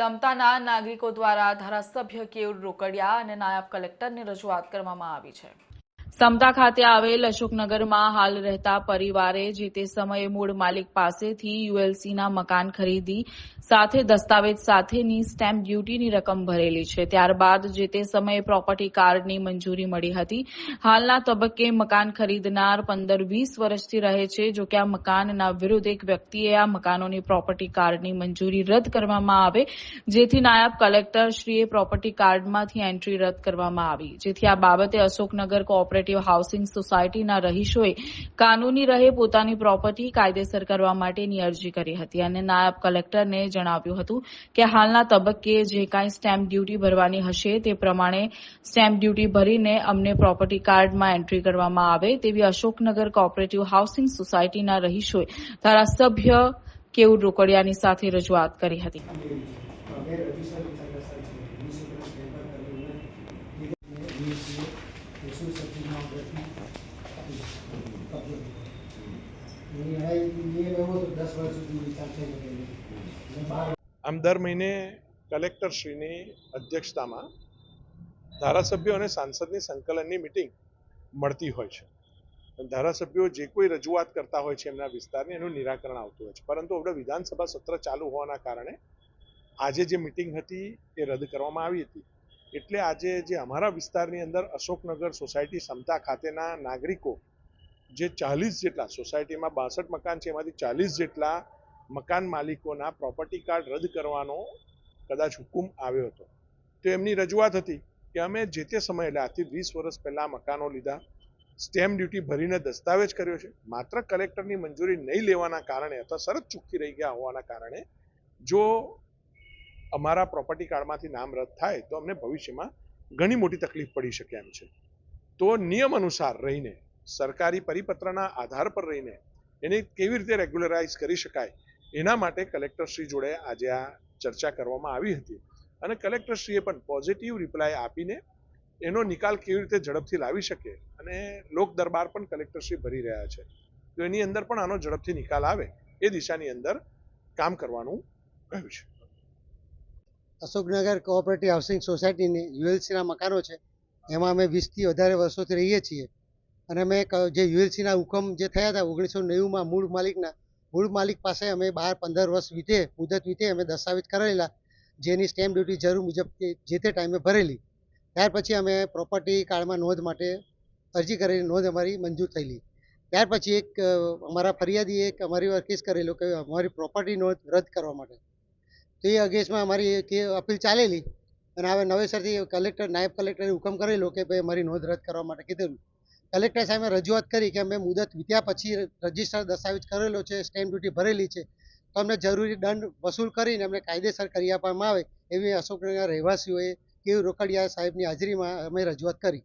સમતાના નાગરિકો દ્વારા ધારાસભ્ય કેયુર રોકડિયા અને નાયબ કલેક્ટરની રજૂઆત કરવામાં આવી છે. સમતા ખાતે આવેલ અશોકનગરમાં હાલ રહેતા પરિવારે જે તે સમયે મૂળ માલિક પાસેથી યુએલસીના મકાન ખરીદી સાથે દસ્તાવેજ સાથેની સ્ટેમ્પ ડ્યુટીની રકમ ભરેલી છે. ત્યારબાદ જે તે સમયે પ્રોપર્ટી કાર્ડની મંજૂરી મળી હતી. હાલના તબક્કે મકાન ખરીદનાર પંદર વીસ વર્ષથી રહે છે, જો કે આ મકાનના વિરુદ્ધ એક વ્યક્તિએ આ મકાનોની પ્રોપર્ટી કાર્ડની મંજૂરી રદ કરવામાં આવે, જેથી નાયબ કલેક્ટર શ્રીએ પ્રોપર્ટી કાર્ડમાંથી એન્ટ્રી રદ કરવામાં આવી. જેથી આ બાબતે અશોકનગર કોઓપરેટિવ હાઉસિંગ સોસાયટીના રહીશોએ કાનૂની રહે પોતાની પ્રોપર્ટી કાયદેસર કરવા માટેની અરજી કરી હતી. અને નાયબ કલેક્ટરને જણાવ્યું હતું કે હાલના તબક્કે જે કાંઈ સ્ટેમ્પ ડ્યુટી ભરવાની હશે તે પ્રમાણે સ્ટેમ્પ ડ્યુટી ભરીને અમને પ્રોપર્ટી કાર્ડમાં એન્ટ્રી કરવામાં આવે તેવી અશોકનગર કોઓપરેટિવ હાઉસિંગ સોસાયટીના રહીશોએ ધારાસભ્ય કેવું રોકડિયાની સાથે રજૂઆત કરી હતી વગેરે અધિસર વિચારસર છે મ્યુનિસિપલ પેપર કરીને વીએસસીએ એસોર સર્ટિફિકેટમાં પ્રતિ કબજો એની લડાઈ નિયમ એવો હતો દસ વર્ષ સુધી વિચાર થઈ શકે અને બાર આમ દર મહિને કલેક્ટરશ્રીની અધ્યક્ષતામાં ધારાસભ્યો અને સાંસદની સંકલનની મિટિંગ મળતી હોય છે. ધારાસભ્યો જે કોઈ રજૂઆત કરતા હોય છે એમના વિસ્તારની એનું નિરાકરણ આવતું હોય છે. પરંતુ આપણે વિધાનસભા સત્ર ચાલુ હોવાના કારણે આજે જે મિટિંગ હતી એ રદ કરવામાં આવી હતી. એટલે આજે જે અમારા વિસ્તારની અંદર અશોકનગર સોસાયટી સમતા ખાતેના નાગરિકો જે ચાલીસ જેટલા, સોસાયટીમાં બાસઠ મકાન છે, એમાંથી ચાલીસ જેટલા મકાન માલિકોના પ્રોપર્ટી કાર્ડ રદ કરવાનો કદાચ હુકુમ આવ્યો હતો. તો એમની રજૂઆત હતી કે અમે જે તે સમયે, એટલે આજથી વીસ વર્ષ પહેલા મકાનો લીધા સ્ટેમ્પ ડ્યુટી ભરીને દસ્તાવેજ કર્યો છે. માત્ર કલેક્ટરની મંજૂરી નહીં લેવાના કારણે અથવા શરત ચૂકી રહી ગયા હોવાના કારણે જો અમારા પ્રોપર્ટી કાર્ડમાંથી નામ રદ થાય, તો અમને ભવિષ્યમાં ઘણી મોટી તકલીફ પડી શકે એમ છે. તો નિયમ અનુસાર રહીને સરકારી પરિપત્રના આધાર પર રહીને એને કેવી રીતે રેગ્યુલરાઇઝ કરી શકાય, એના માટે કલેક્ટરશ્રી જોડે આજે આ ચર્ચા કરવામાં આવી હતી. અને કલેક્ટરશ્રીએ પણ પોઝિટિવ રિપ્લાય આપીને એનો નિકાલ કેવી રીતે ઝડપથી લાવી શકે અને લોક દરબાર પણ કલેક્ટરશ્રી ભરી રહ્યા છે. તો એની અંદર પણ આનો ઝડપથી નિકાલ આવે એ દિશાની અંદર કામ કરવાનું કહ્યું છે. અશોકનગર કોઓપરેટિવ હાઉસિંગ સોસાયટીની યુએલસીના મકાનો છે. એમાં અમે વીસથી વધારે વર્ષોથી રહીએ છીએ. અને અમે જે યુએલસીના હુકમ જે થયા હતા ઓગણીસો નેવુંમાં મૂળ માલિકના, મૂળ માલિક પાસે અમે બાર પંદર વર્ષ વીતે, મુદત વીતે, અમે દસ્તાવેજ કરેલા જેની સ્ટેમ્પ ડ્યુટી જરૂર મુજબ જે તે ટાઈમે ભરેલી. ત્યાર પછી અમે પ્રોપર્ટી કાર્ડમાં નોંધ માટે અરજી કરેલી, નોંધ અમારી મંજૂર થયેલી. ત્યાર પછી એક, અમારા ફરિયાદીએ એક અમારી પર કેસ કરેલો કે અમારી પ્રોપર્ટી નોંધ રદ કરવા માટે. તો એ અગેન્સ્ટમાં અમારી અપીલ ચાલેલી અને હવે નવેસરથી કલેક્ટર નાયબ કલેક્ટરે હુકમ કરેલો કે ભાઈ અમારી નોંધ રદ કરવા માટે કીધેલું. કલેક્ટર સાહેબે રજૂઆત કરી કે અમે મુદત વીત્યા પછી રજિસ્ટર દસ્તાવેજ કરેલો છે સ્ટેમ્પ ડ્યુટી ભરેલી છે. તો અમને જરૂરી દંડ વસૂલ કરીને અમને કાયદેસર કરી આપવામાં આવે એવી અશોકનગરના રહેવાસીઓએ કેવું રોકડિયા સાહેબની હાજરીમાં અમે રજૂઆત કરી.